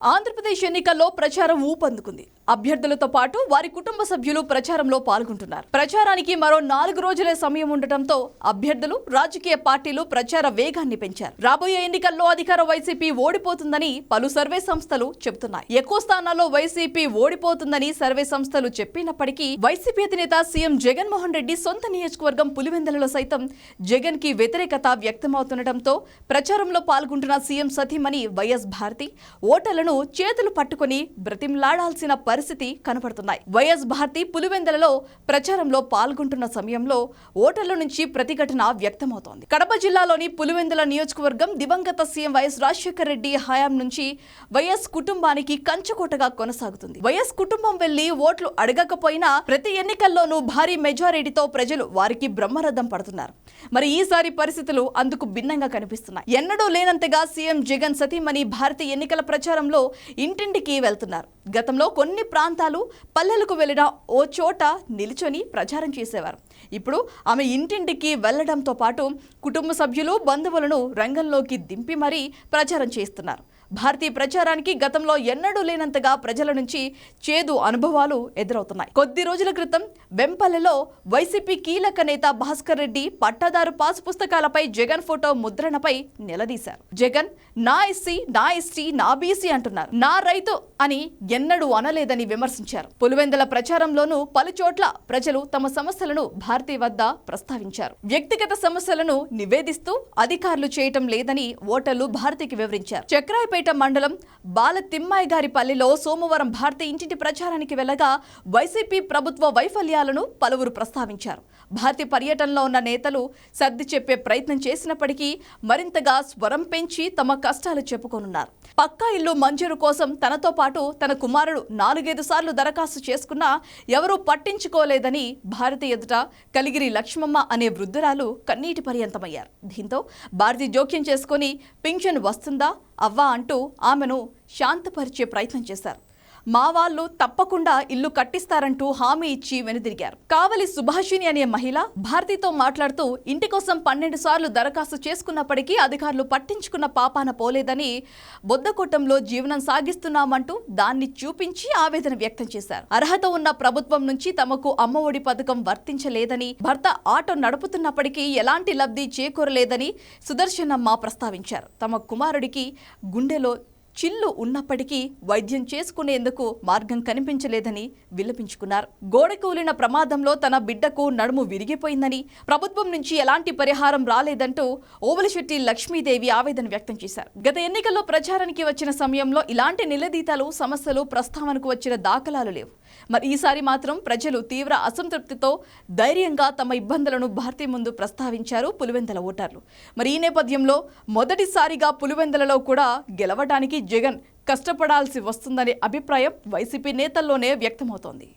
ఆంధ్రప్రదేశ్ ఎన్నికల్లో ప్రచారం ఊపందుకుంది. అభ్యర్థులతో పాటు వారి కుటుంబ సభ్యులు ప్రచారంలో పాల్గొంటున్నారు. ప్రచారానికి మరో నాలుగు రోజులే సమయం ఉండటంతో అభ్యర్థులు రాజకీయ పార్టీలు ప్రచార వేగాన్ని పెంచారు. రాబోయే ఎన్నికల్లో అధికార వైసీపీ ఓడిపోతుందని పలు సర్వే సంస్థలు చెబుతున్నాయి. ఎక్కువ స్థానాల్లో వైసీపీ ఓడిపోతుందని సర్వే సంస్థలు చెప్పినప్పటికీ వైసీపీ అధినేత సీఎం జగన్మోహన్ రెడ్డి సొంత నియోజకవర్గం పులివెందులలో సైతం జగన్కి వ్యతిరేకత వ్యక్తమవుతుండటంతో ప్రచారంలో పాల్గొంటున్న సీఎం సతీమణి వైఎస్ భారతి ఓటర్లను చేతులు పట్టుకుని బ్రతిమ్లాడాల్సిన పరిస్థితి కనపడుతున్నాయి. వైఎస్ భారతి పులివెందులలో ప్రచారంలో పాల్గొంటున్న సమయంలో ఓటర్ల నుంచి ప్రతిఘటన వ్యక్తమవుతోంది. కడప జిల్లాలోని పులివెందుల నియోజకవర్గం దివంగత సీఎం వైఎస్ రాజశేఖర రెడ్డి హయాం నుంచి వైఎస్ కుటుంబానికి కంచుకోటగా కొనసాగుతుంది. వైఎస్ కుటుంబం వెళ్ళి ఓట్లు అడగకపోయినా ప్రతి ఎన్నికల్లోనూ భారీ మెజారిటీతో ప్రజలు వారికి బ్రహ్మరథం పడుతున్నారు. మరి ఈసారి పరిస్థితులు అందుకు భిన్నంగా కనిపిస్తున్నాయి. ఎన్నడూ లేనంతగా సీఎం జగన్ సతీమణి భారతి ఎన్నికల ప్రచారంలో ఇంటింటికి వెళ్తున్నారు. గతంలో కొన్ని ప్రాంతాలు పల్లెలకు వెళ్ళిన ఓ చోట నిలుచొని ప్రచారం చేసేవారు. ఇప్పుడు ఆమె ఇంటింటికి వెళ్ళడంతో పాటు కుటుంబ సభ్యులు బంధువులను రంగంలోకి దింపి మరీ ప్రచారం చేస్తున్నారు. భారతీయ ప్రచారానికి గతంలో ఎన్నడూ లేనంతగా ప్రజల నుంచి చేదు అనుభవాలు ఎదురవుతున్నాయి. కొద్ది రోజుల క్రితం వెంపల్లెలో వైసీపీ కీలక నేత భాస్కర్ రెడ్డి పట్టాదారు పాస్ పుస్తకాలపై జగన్ ఫోటో ముద్రణపై నిలదీశారు. జగన్ నా ఎస్సీ నా ఎస్టీ నా బీసీ అంటున్నారు. నా రైతు అని ఎన్నడూ అనలేదని విమర్శించారు. పులివెందుల ప్రచారంలోనూ పలు చోట్ల ప్రజలు తమ సమస్యలను భారతీ వద్ద ప్రస్తావించారు. వ్యక్తిగత సమస్యలను నివేదిస్తూ అధికారులు చేయటం లేదని ఓటర్లు భారతికి వివరించారు. చక్రాయపేట మండలం బాల తిమ్మాయి గారి పల్లెలో సోమవారం భారత ఇంటింటి ప్రచారానికి వెళ్ళగా వైసీపీ ప్రభుత్వ వైఫల్యాలను పలువురు ప్రస్తావించారు. భారతీయ పర్యటనలో ఉన్న నేతలు సర్ది చెప్పే ప్రయత్నం చేసినప్పటికీ మరింతగా స్వరం పెంచి తమ కష్టాలు చెప్పుకోనున్నారు. పక్కా ఇల్లు మంజూరు కోసం తనతో పాటు తన కుమారుడు నాలుగైదు సార్లు దరఖాస్తు చేసుకున్నా ఎవరూ పట్టించుకోలేదని భారతి ఎదుట కలిగిరి లక్ష్మమ్మ అనే వృద్ధురాలు కన్నీటి పర్యంతమయ్యారు. దీంతో భారతి జోక్యం చేసుకుని పింఛన్ వస్తుందా? అవ్వా అంటూ ఆమెను శాంతపరిచే ప్రయత్నం చేశారు. మా వాళ్ళు తప్పకుండా ఇల్లు కట్టిస్తారంటూ హామీ ఇచ్చి వెనుదిరిగారు. కావలి సుభాషిణి అనే మహిళ భారతితో మాట్లాడుతూ ఇంటి కోసం పన్నెండు సార్లు దరఖాస్తు చేసుకున్నప్పటికీ అధికారులు పట్టించుకున్న పాపాన పోలేదని బొద్దకొట్టంలో జీవనం సాగిస్తున్నామంటూ దాన్ని చూపించి ఆవేదన వ్యక్తం చేశారు. అర్హత ఉన్న ప్రభుత్వం నుంచి తమకు అమ్మఒడి పథకం వర్తించలేదని భర్త ఆటో నడుపుతున్నప్పటికీ ఎలాంటి లబ్ధి చేకూరలేదని సుదర్శనమ్మ ప్రస్తావించారు. తమ కుమారుడికి గుండెలో చిల్లు ఉన్నప్పటికీ వైద్యం చేసుకునేందుకు మార్గం కనిపించలేదని విలపించుకున్నారు. గోడ కూలిన ప్రమాదంలో తన బిడ్డకు నడుము విరిగిపోయిందని ప్రభుత్వం నుంచి ఎలాంటి పరిహారం రాలేదంటూ ఓవలశెట్టి లక్ష్మీదేవి ఆవేదన వ్యక్తం చేశారు. గత ఎన్నికల్లో ప్రచారానికి వచ్చిన సమయంలో ఇలాంటి నిలదీతలు సమస్యలు ప్రస్తావనకు వచ్చిన దాఖలాలు లేవు. మరి ఈసారి మాత్రం ప్రజలు తీవ్ర అసంతృప్తితో ధైర్యంగా తమ ఇబ్బందులను భారతీ ముందు ప్రస్తావించారు పులివెందల ఓటర్లు. మరి ఈ నేపథ్యంలో మొదటిసారిగా పులివెందలలో కూడా గెలవడానికి జగన్ కష్టపడాల్సి వస్తుందనే అభిప్రాయం వైసీపీ నేతల్లోనే వ్యక్తమవుతోంది.